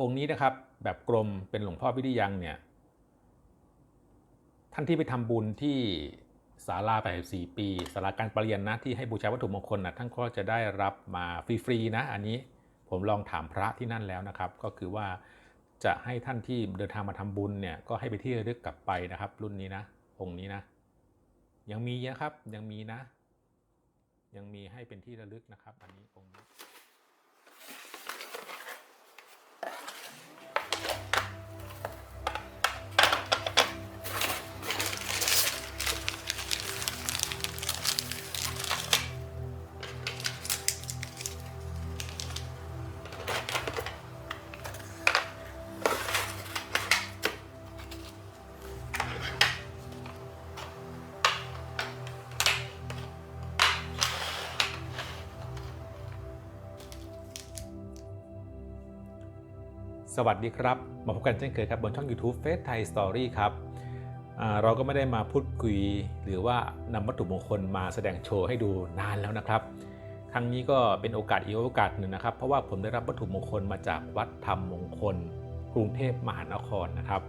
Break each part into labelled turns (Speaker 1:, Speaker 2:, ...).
Speaker 1: องค์นี้นะครับแบบกลมเป็นหลวงพ่อวิริยังเนี่ยท่านที่ไปทำบุญที่ศาลา84 ปีศาลาการประเรียนนะที่ให้บูชาวัตถุมงคลนะท่านก็จะได้รับมาฟรีๆนะอันนี้ผมลองถามพระที่นั่นแล้วนะครับ ก็คือว่าจะให้ท่านที่เดินทางมาทำบุญเนี่ยก็ให้ไปที่ระลึกกลับไปนะครับ รุ่นนี้นะ องค์นี้นะ ยังมีนะครับยังมีนะ ยังมีให้เป็นที่ระลึกนะครับ อันนี้องค์นี้ สวัสดีครับ มาพบกันเช่นเคยครับบนช่อง YouTube Face Thai Story ครับเราก็ไม่ได้มาพูดคุย หรือว่านำวัตถุมงคลมาแสดงโชว์ให้ดูนานแล้วนะครับ ครั้งนี้ก็เป็นโอกาสอีกโอกาสหนึ่งนะครับ เพราะว่าผมได้รับวัตถุมงคลมาจากวัดธรรมมงคล กรุงเทพมหานครนะครับ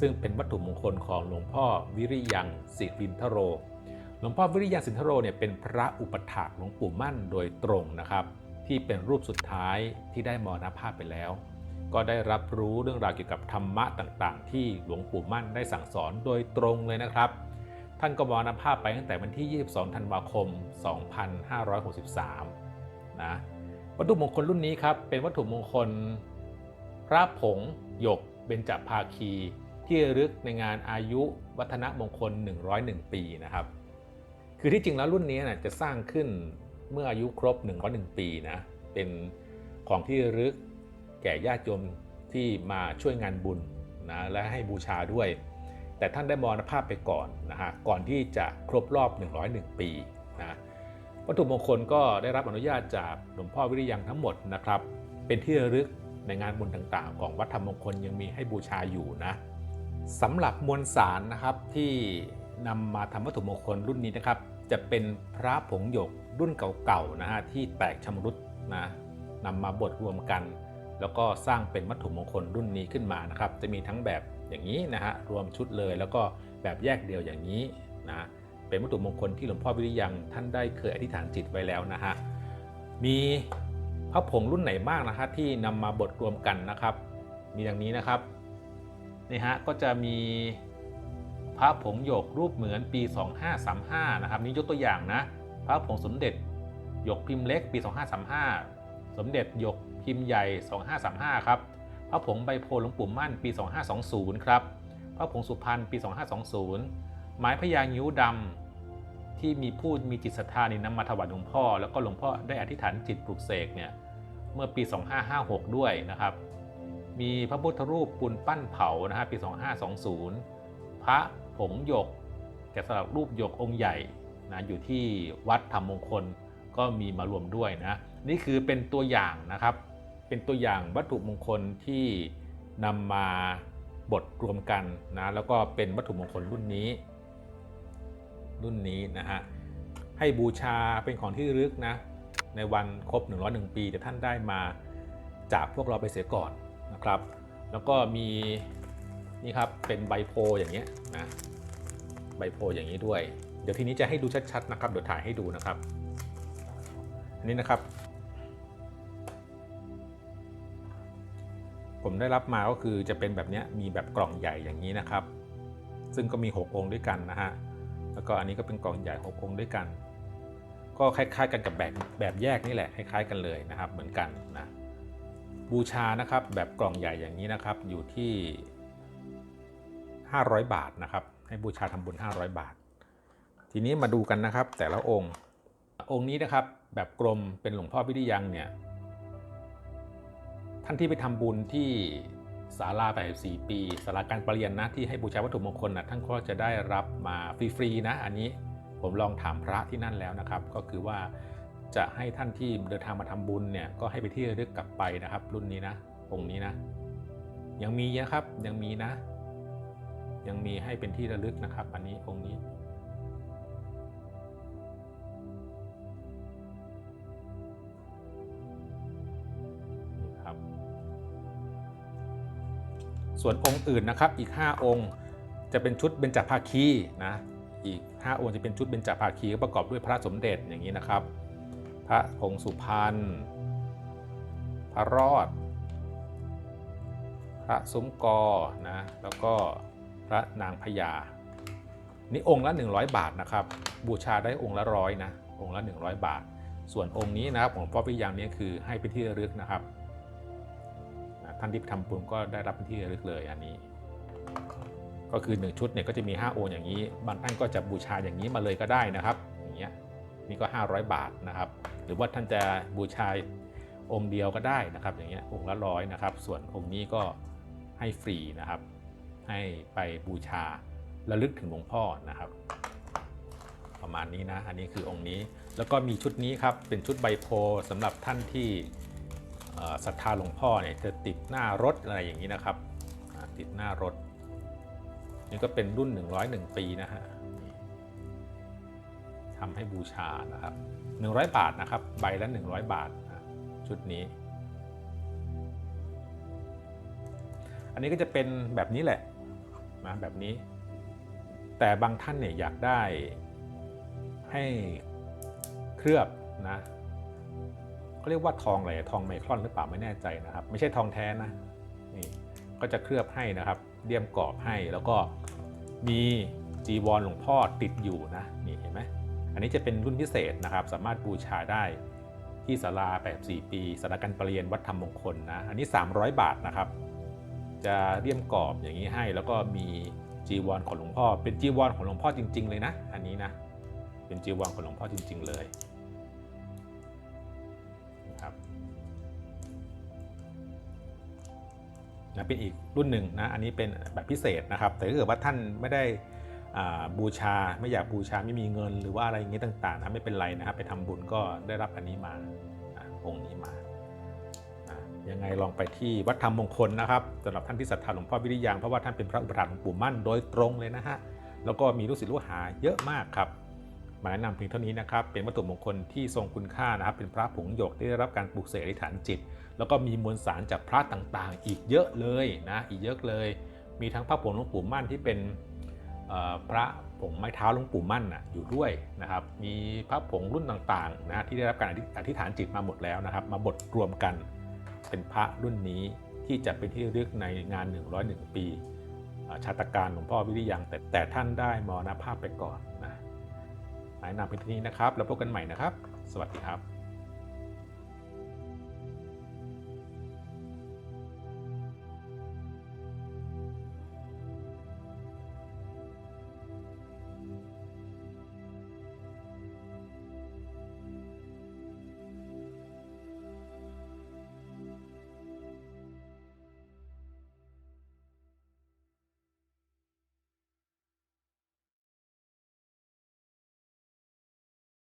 Speaker 1: ซึ่งเป็นวัตถุมงคลของหลวงพ่อวิริยังสิรินทโร หลวงพ่อวิริยังสินทโรเนี่ยเป็นพระอุปถากหลวงปู่มั่นโดยตรงนะครับ ที่เป็นรูปสุดท้ายที่ได้มรณภาพไปแล้ว ก็ได้รับรู้เรื่องราวเกี่ยวกับธรรมะต่างๆ ที่หลวงปู่มั่นได้สั่งสอนโดยตรงเลยนะครับ ท่านก็มรณภาพไปตั้งแต่วันที่ 22 ธันวาคม 2563 นะวัตถุมงคลรุ่นนี้ครับเป็นวัตถุมงคล พระผงหยกเบญจภาคี ที่รึกในงานอายุวัฒนมงคล 101 ปีนะครับ คือที่จริงแล้วรุ่นนี้นะจะสร้างขึ้นเมื่ออายุครบ 101 ปีนะเป็นของที่รึก แก่ญาติโยมที่มาช่วยงานบุญนะและให้บูชาด้วย แต่ท่านได้มรณภาพไปก่อนนะฮะก่อนที่จะครบรอบ 101 ปีนะวัตถุมงคลก็ได้รับอนุญาตจากหลวงพ่อวิริยังทั้งหมดนะครับ เป็นที่ระลึกในงานบุญต่างๆ ของวัดธรรมมงคลยังมีให้บูชาอยู่นะสำหรับมวลสารนะครับที่นำมาทำวัตถุมงคลรุ่นนี้นะครับ จะเป็นพระผงหยกรุ่นเก่าๆนะฮะที่แตกชำรุดนะนำมาบดรวมกัน แล้วก็สร้างเป็นวัตถุมงคลรุ่นนี้ขึ้นมานะครับ จะมีทั้งแบบอย่างนี้นะฮะรวมชุดเลยแล้วก็แบบแยกเดียวอย่างนี้นะเป็นวัตถุมงคลที่หลวงพ่อวิริยังท่านได้เคยอธิษฐานจิตไว้แล้วนะฮะมีพระผงรุ่นไหนบ้างนะฮะที่นำมาบดรวมกันนะครับ มีอย่างนี้นะครับนี่ฮะก็จะมีพระผงหยกรูปเหมือนปี 2535นะครับนี่ยกตัวอย่างนะพระผงสมเด็จหยกพิมพ์เล็กปี 2535 สมเด็จหยกพิมพ์ใหญ่ 2535 ครับ พระผงใบโพหลวงปู่มั่นปี 2520 ครับ พระผงสุพรรณปี 2520 ไม้พญางิ้วดำที่มีผู้มีจิตศรัทธานี่นำมาถวายหลวงพ่อ แล้วก็หลวงพ่อได้อธิษฐานจิตปลุกเสกเนี่ยเมื่อปี 2556 ด้วยนะครับ มีพระพุทธรูปปูนปั้นเผานะฮะปี 2520 พระผงหยกแกะสลักรูปหยกองค์ใหญ่นะอยู่ที่วัดธรรมมงคล ก็มีมารวมด้วยนะนี่คือเป็นตัวอย่างนะครับ เป็นตัวอย่างวัตถุมงคลที่นำมาบดรวมกันนะแล้วก็เป็นวัตถุมงคลรุ่นนี้ รุ่นนี้นะฮะให้บูชาเป็นของที่ลึกนะในวันครบ 101 ปีแต่ท่านได้มาจากพวกเราไปเสียก่อนนะครับ แล้วก็มีนี่ครับเป็นใบโพอย่างเงี้ยนะใบโพอย่างนี้ด้วย เดี๋ยวทีนี้จะให้ดูชัดๆนะครับเดี๋ยวถ่ายให้ดูนะครับ อันนี้นะครับ ผมได้รับมาก็คือจะเป็นแบบนี้มีแบบกล่องใหญ่อย่างนี้นะครับ ซึ่งก็มี 6 องค์ด้วยกันนะฮะแล้วก็อันนี้ก็เป็นกล่องใหญ่ 6 องค์ด้วยกัน ก็คล้ายๆ กันกับแบบแบบแยกนี่แหละคล้ายๆกันเลยนะครับ เหมือนกันนะบูชานะครับแบบกล่องใหญ่อย่างนี้นะครับ อยู่ที่ 500 บาทนะครับ ให้บูชาทำบุญ 500 บาท ทีนี้มาดูกันนะครับ แต่ละองค์องค์นี้นะครับ แบบกลมเป็นหลวงพ่อวิริยังเนี่ยท่านที่ไปทำบุญที่ศาลา84ปีศาลาการประเรียนนะที่ให้บูชาวัตถุมงคลนะท่านก็จะได้รับมาฟรีๆนะ อันนี้ผมลองถามพระที่นั่นแล้วนะครับ ก็คือว่าจะให้ท่านที่เดินทางมาทำบุญเนี่ยก็ให้ไปที่ระลึกกลับไปนะครับ รุ่นนี้นะองค์นี้นะ ยังมีนะครับยังมีนะ ยังมีให้เป็นที่ระลึกนะครับ อันนี้องค์นี้ ส่วนองค์อื่นนะครับอีก 5 องค์ จะเป็นชุดเบญจภาคีนะอีก 5 องค์จะเป็นชุดเบญจภาคีประกอบด้วยพระสมเด็จอย่างนี้นะครับ พระผงสุพรรณพระรอด พระซุ้มกอนะแล้วก็พระนางพญานี่องค์ละ 100 บาทนะครับ บูชาได้องค์ละร้อยนะองค์ละ 100 บาท ส่วนองค์นี้นะครับของพ่อพิยังนี้คือให้เป็นที่ระลึกนะครับ ท่านที่ทำบุญก็ได้รับเป็นที่ระลึกเลยอันนี้ ก็คือ 1 ชุดเนี่ยก็จะมี5องค์อย่างนี้ บางท่านก็จะบูชาอย่างนี้มาเลยก็ได้นะครับ อย่างเงี้ยนี่ก็ 500 บาทนะครับ หรือว่าท่านจะบูชาองค์เดียวก็ได้นะครับ อย่างเงี้ยองค์ละร้อยนะครับ ส่วนองค์นี้ก็ให้ฟรีนะครับ ให้ไปบูชาระลึกถึงหลวงพ่อนะครับ ประมาณนี้นะ อันนี้คือองค์นี้ แล้วก็มีชุดนี้ครับเป็นชุดใบโพธิ์สำหรับท่านที่เอ่อ ศรัทธาหลวงพ่อเนี่ยจะติดหน้ารถอะไรอย่างนี้นะครับ ติดหน้ารถ นี่ก็เป็นรุ่น 101 ปีนะฮะทำให้บูชานะครับ 100 บาทนะครับ ใบละ 100 บาทชุดนี้ อันนี้ก็จะเป็นแบบนี้แหละนะแบบนี้ แต่บางท่านเนี่ยอยากได้ให้เคลือบนะ เขาเรียกว่าทองอะไรทองไมครอนหรือเปล่าไม่แน่ใจนะครับ ไม่ใช่ทองแท้นะนี่ก็จะเคลือบให้นะครับเลี่ยมกรอบให้แล้วก็มีจีวรหลวงพ่อติดอยู่นะนี่เห็นไหมอันนี้จะเป็นรุ่นพิเศษนะครับ สามารถบูชาได้ที่ศาลา 84 ปีสาราการประเรียนวัดธรรมมงคลนะอันนี้ 300 บาทนะครับ จะเลี่ยมกรอบอย่างนี้ให้ แล้วก็มีจีวรของหลวงพ่อ เป็นจีวรของหลวงพ่อจริง ๆ เลยนะ อันนี้นะเป็นจีวรของหลวงพ่อจริง ๆ เลย นะเป็นอีกรุ่นหนึ่งนะอันนี้เป็นแบบพิเศษนะครับ แต่ถ้าเกิดว่าท่านไม่ได้บูชาไม่อยากบูชาไม่มีเงิน หรือว่าอะไรอย่างนี้ต่างๆนะไม่เป็นไรนะครับไปทำบุญก็ได้รับอันนี้มาองค์นี้มายังไงลองไปที่วัดธรรมมงคลนะครับสำหรับท่านที่ศรัทธาหลวงพ่อวิริยังเพราะว่าท่านเป็นพระอุปถัมภ์หลวงปู่มั่นโดยตรงเลยนะฮะแล้วก็มีลูกศิษย์ลูกหาเยอะมากครับ มาแนะนำเพียงเท่านี้นะครับ เป็นวัตถุมงคลที่ทรงคุณค่านะครับ เป็นพระผงหยกที่ได้รับการปลูกเสกอธิษฐานจิต แล้วก็มีมวลสารจากพระต่างๆ อีกเยอะเลยนะ อีกเยอะเลย มีทั้งพระผงหลวงปู่มั่นที่เป็นพระผงไม้เท้าหลวงปู่มั่นนะอยู่ด้วยนะครับ มีพระผงรุ่นต่างๆนะที่ได้รับการอธิษฐานจิตมาหมดแล้วนะครับ มาบดรวมกันเป็นพระรุ่นนี้ที่จะเป็นที่ระลึกในงาน 101 ปีอ่าชาตการหลวงพ่อวิริยังแต่แต่ท่านได้มรณภาพไปก่อนนะ นะนำเป็นที่นี้นะครับ แล้วพบกันใหม่นะครับ สวัสดีครับ